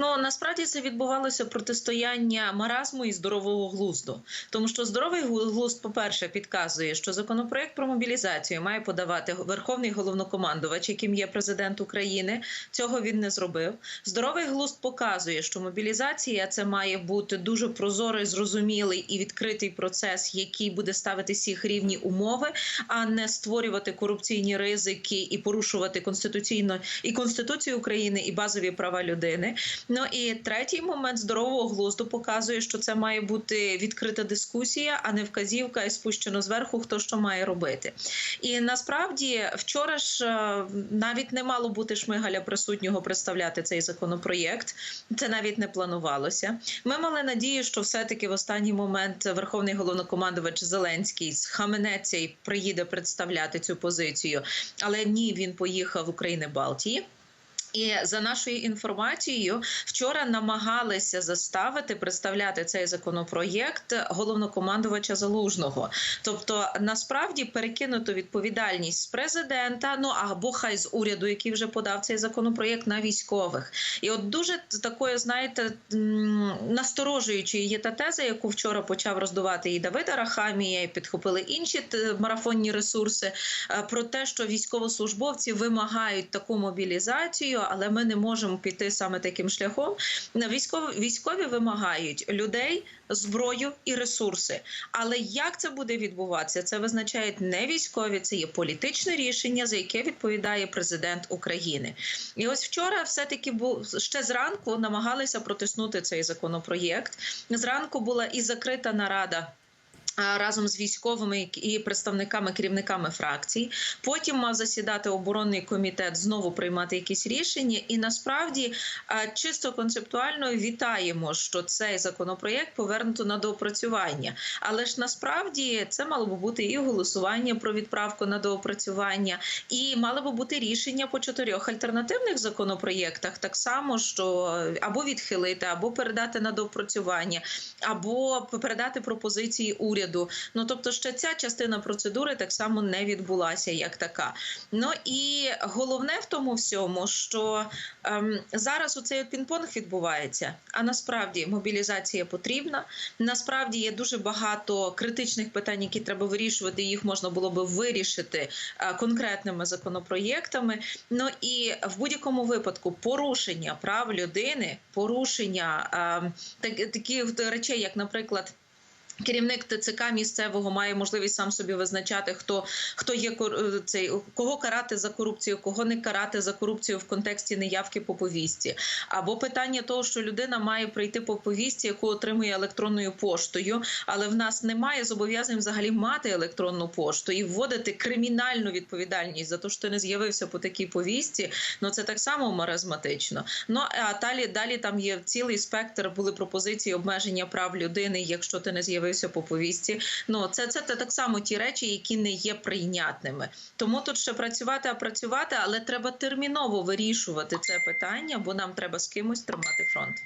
Ну насправді це відбувалося протистояння маразму і здорового глузду, тому що здоровий глу- глузд, по-перше, підказує, що законопроект про мобілізацію має подавати верховний головнокомандувач, яким є президент України. Цього він не зробив. Здоровий глузд показує, що мобілізація це має бути дуже прозорий, зрозумілий і відкритий процес, який буде ставити всіх рівні умови, а не створювати корупційні ризики і порушувати конституційно і конституцію України, і базові права людини. Ну і третій момент здорового глузду показує, що це має бути відкрита дискусія, а не вказівка і спущено зверху, хто що має робити. І насправді вчора ж е, навіть не мало бути шмигаля присутнього представляти цей законопроєкт. Це навіть не планувалося. Ми мали надію, що все-таки в останній момент Верховний головнокомандувач Зеленський схаменеться і приїде представляти цю позицію. Але ні, він поїхав в України Балтії. І за нашою інформацією, вчора намагалися заставити представляти цей законопроєкт головнокомандувача Залужного. Тобто, насправді перекинуто відповідальність з президента, ну або хай з уряду, який вже подав цей законопроєкт на військових. І от дуже такою, знаєте, насторожуючою є та теза, яку вчора почав роздувати і Давида Рахамія, і підхопили інші марафонні ресурси е, про те, що військовослужбовці вимагають таку мобілізацію, але ми не можемо піти саме таким шляхом. Військові військові вимагають людей, зброю і ресурси. Але як це буде відбуватися? Це визначають не військові, це є політичне рішення, за яке відповідає президент України. І ось вчора, все таки був ще зранку намагалися протиснути цей законопроєкт. Зранку була і закрита нарада. Разом з військовими і представниками керівниками фракцій, потім мав засідати оборонний комітет, знову приймати якісь рішення. І насправді чисто концептуально вітаємо, що цей законопроєкт повернуто на доопрацювання. Але ж насправді це мало би бути і голосування про відправку на доопрацювання, і мало би бути рішення по чотирьох альтернативних законопроєктах, так само, що або відхилити, або передати на доопрацювання, або передати пропозиції уряду. Ну тобто, ще ця частина процедури так само не відбулася як така. Ну і головне в тому всьому, що ем, зараз у цей пінг-понг відбувається. А насправді мобілізація потрібна. Насправді є дуже багато критичних питань, які треба вирішувати. Їх можна було би вирішити е, конкретними законопроєктами. Ну і в будь-якому випадку порушення прав людини, порушення ем, так, таких речей, як, наприклад. Керівник ТЦК місцевого має можливість сам собі визначати, хто хто є кор- цей кого карати за корупцію, кого не карати за корупцію в контексті неявки по повістці, або питання того, що людина має прийти по повістці, яку отримує електронною поштою, але в нас немає зобов'язань взагалі мати електронну пошту і вводити кримінальну відповідальність за те, що ти не з'явився по такій повістці. Ну це так само маразматично. Ну а далі далі там є цілий спектр. Були пропозиції обмеження прав людини, якщо ти не з'явився по повістці. Ну це, це так само ті речі, які не є прийнятними. Тому тут ще працювати, а працювати, але треба терміново вирішувати це питання, бо нам треба з кимось тримати фронт.